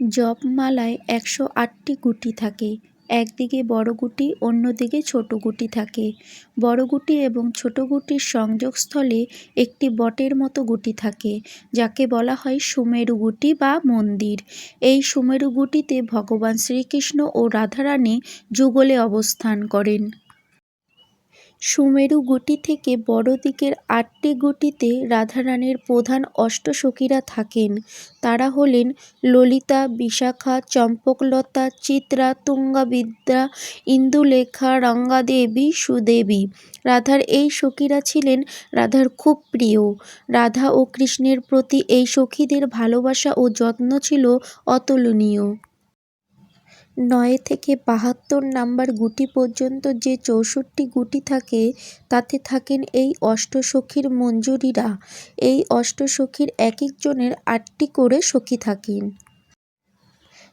জপমালায় একশো আটটি গুটি থাকে। একদিকে বড় গুটি, অন্যদিকে ছোট গুটি থাকে। বড় গুটি এবং ছোট গুটির সংযোগস্থলে একটি বটের মতো গুটি থাকে, যাকে বলা হয় সুমেরু গুটি বা মন্দির। এই সুমেরু গুটিতে ভগবান শ্রীকৃষ্ণ ও রাধারানী যুগলে অবস্থান করেন। সুমেরু গুটি থেকে বড় দিকের আটটি গুটিতে রাধারানীর প্রধান অষ্টসখীরা থাকেন। তারা হলেন ললিতা, বিশাখা, চম্পকলতা, চিত্রা, তুঙ্গাবিদ্যা, ইন্দুলেখা, রঙ্গাদেবী, সুদেবী। রাধার এই সখীরা ছিলেন রাধার খুব প্রিয়। রাধা ও কৃষ্ণের প্রতি এই সখীদের ভালোবাসা ও যত্ন ছিল অতুলনীয়। নয় থেকে বাহাত্তর নাম্বার গুটি পর্যন্ত যে চৌষট্টি গুটি থাকে, তাতে থাকেন এই অষ্টসখীর মঞ্জুরিরা। এই অষ্টসখীর এক একজনের আটটি করে সখী থাকেন।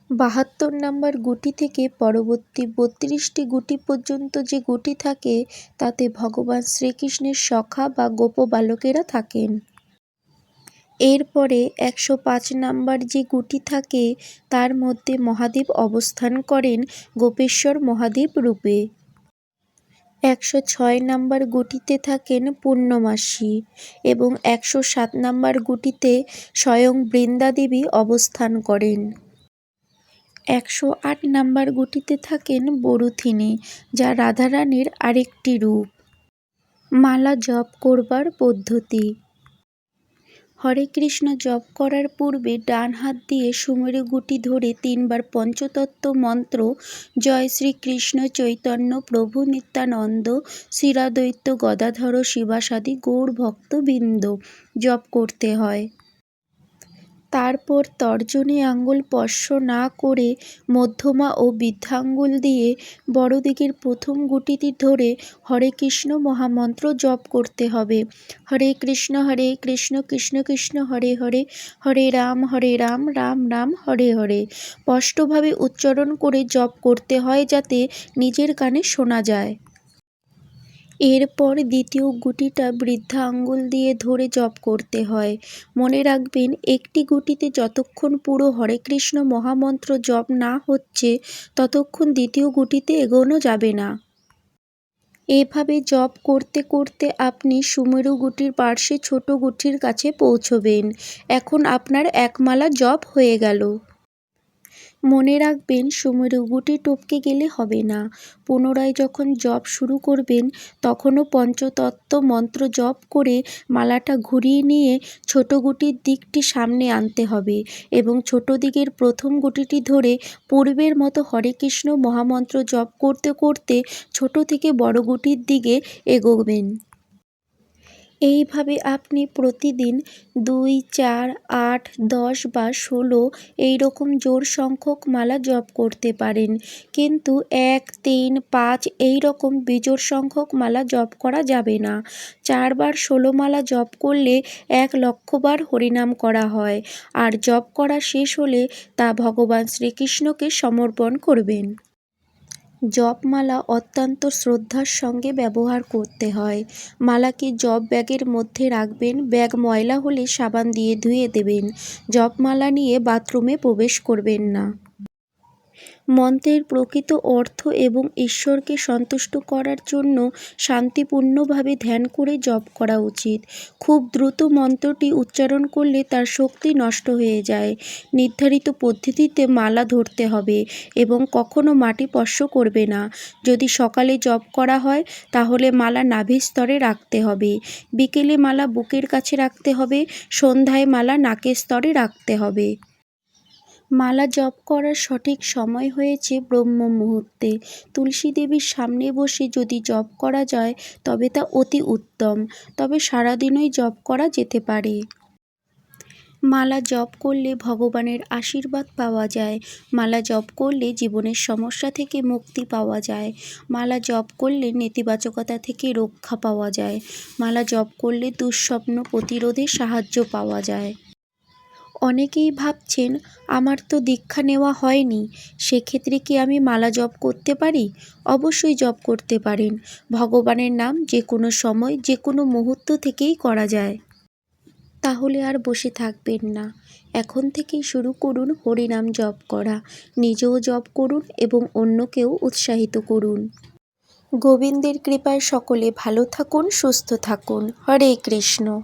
বাহাত্তর নাম্বার গুটি থেকে পরবর্তী বত্রিশটি গুটি পর্যন্ত যে গুটি থাকে, তাতে ভগবান শ্রীকৃষ্ণের সখা বা গোপ বালকেরা থাকেন। এরপরে একশো পাঁচ নাম্বার যে গুটি থাকে, তার মধ্যে মহাদেব অবস্থান করেন গোপেশ্বর মহাদেব রূপে। একশো ছয় নাম্বার গুটিতে থাকেন পূর্ণমাসী এবং একশো সাত নাম্বার গুটিতে স্বয়ং বৃন্দাদেবী অবস্থান করেন। একশো আট নাম্বার গুটিতে থাকেন বরুথিনী, যা রাধারানীর আরেকটি রূপ। মালা জপ করবার পদ্ধতি। হরে কৃষ্ণ জপ করার পূর্বে ডান হাত দিয়ে সুমেরু গুটি ধরে তিনবার পঞ্চতত্ত্ব মন্ত্র, জয় শ্রীকৃষ্ণ চৈতন্য প্রভু নিত্যানন্দ শ্রীরাদৈত্য গদাধর শিবাসাদি গৌর ভক্তবৃন্দ, জপ করতে হয়। তারপর তর্জনী আঙ্গুল স্পর্শ না করে মধ্যমা ও বৃদ্ধাঙ্গুল দিয়ে বড় দিকের প্রথম গুটিটি ধরে হরে কৃষ্ণ মহামন্ত্র জপ করতে হবে। হরে কৃষ্ণ হরে কৃষ্ণ কৃষ্ণ কৃষ্ণ, হরে হরে হরে রাম হরে রাম রাম রাম, হরে হরে। স্পষ্টভাবে উচ্চারণ করে জপ করতে হয় যাতে নিজের কানে শোনা যায়। এরপর দ্বিতীয় গুটিটা বৃদ্ধা আঙ্গুল দিয়ে ধরে জপ করতে হয়। মনে রাখবেন, একটি গুটিতে যতক্ষণ পুরো হরে কৃষ্ণ মহামন্ত্র জপ না হচ্ছে, ততক্ষণ দ্বিতীয় গুটিতে এগোনো যাবে না। এভাবে জপ করতে করতে আপনি সুমেরু গুটির পার্শ্বে ছোট গুটির কাছে পৌঁছবেন। এখন আপনার একমালা জপ হয়ে গেল। মনে রাখবেন সুমেরু গুটি টপকে গেলে হবে না। পুনরায় যখন জপ শুরু করবেন, তখনও পঞ্চতত্ত্ব মন্ত্র জপ করে মালাটা ঘুরিয়ে নিয়ে ছোট গুটির দিকটি সামনে আনতে হবে এবং ছোট দিকের প্রথম গুটিটি ধরে পূর্বের মতো হরে কৃষ্ণ মহামন্ত্র জপ করতে করতে ছোট থেকে বড় গুটির দিকে এগোবেন। এইভাবে আপনি প্রতিদিন দুই, চার, আট, দশ বা ষোলো এই রকম সংখ্যক মালা জপ করতে পারেন। কিন্তু এক, তিন, পাঁচ এই রকম বিজোড় সংখ্যক মালা জপ করা যাবে না। চারবার ষোলো মালা জপ করলে এক লক্ষবার হরিনাম করা হয়। আর জপ করা শেষ হলে তা ভগবান শ্রীকৃষ্ণকে সমর্পণ করবেন। জপমালা অত্যন্ত শ্রদ্ধার সঙ্গে ব্যবহার করতে হয়। মালাকে জপ ব্যাগের মধ্যে রাখবেন, ব্যাগ ময়লা হলে সাবান দিয়ে ধুয়ে দেবেন। জপমালা নিয়ে বাথরুমে প্রবেশ করবেন না। মন্ত্রের প্রকৃত অর্থ এবং ঈশ্বরকে সন্তুষ্ট করার জন্য শান্তিপূর্ণভাবে ধ্যান করে জপ করা উচিত। খুব দ্রুত মন্ত্রটি উচ্চারণ করলে তার শক্তি নষ্ট হয়ে যায়। নির্ধারিত পদ্ধতিতে মালা ধরতে হবে এবং কখনো মাটি স্পর্শ করবে না। যদি সকালে জপ করা হয়, তাহলে মালা নাভির স্তরে রাখতে হবে। বিকেলে মালা বুকের কাছে রাখতে হবে, সন্ধ্যায় মালা নাকের স্তরে রাখতে হবে। মালা জপ করার সঠিক সময় হয়েছে ব্রহ্ম মুহূর্তে। তুলসী দেবীর সামনে বসে যদি জপ করা যায়, তবে তা অতি উত্তম। তবে সারাদিনই জপ করা যেতে পারে। মালা জপ করলে ভগবানের আশীর্বাদ পাওয়া যায়। মালা জপ করলে জীবনের সমস্যা থেকে মুক্তি পাওয়া যায়। মালা জপ করলে নেতিবাচকতা থেকে রক্ষা পাওয়া যায়। মালা জপ করলে দুঃস্বপ্ন প্রতিরোধে সাহায্য পাওয়া যায়। অনেকেই ভাবছেন, আমার তো দীক্ষা নেওয়া হয়নি, সেক্ষেত্রে কি আমি মালা জপ করতে পারি? অবশ্যই জপ করতে পারেন। ভগবানের নাম যে কোনো সময় যে কোনো মুহূর্ত থেকেই করা যায়। তাহলে আর বসে থাকবেন না। এখন থেকেই শুরু করুন হরিনাম জপ করা। নিজেও জপ করুন এবং অন্যকেও উৎসাহিত করুন। গোবিন্দের কৃপায় সকলে ভালো থাকুন, সুস্থ থাকুন। হরে কৃষ্ণ।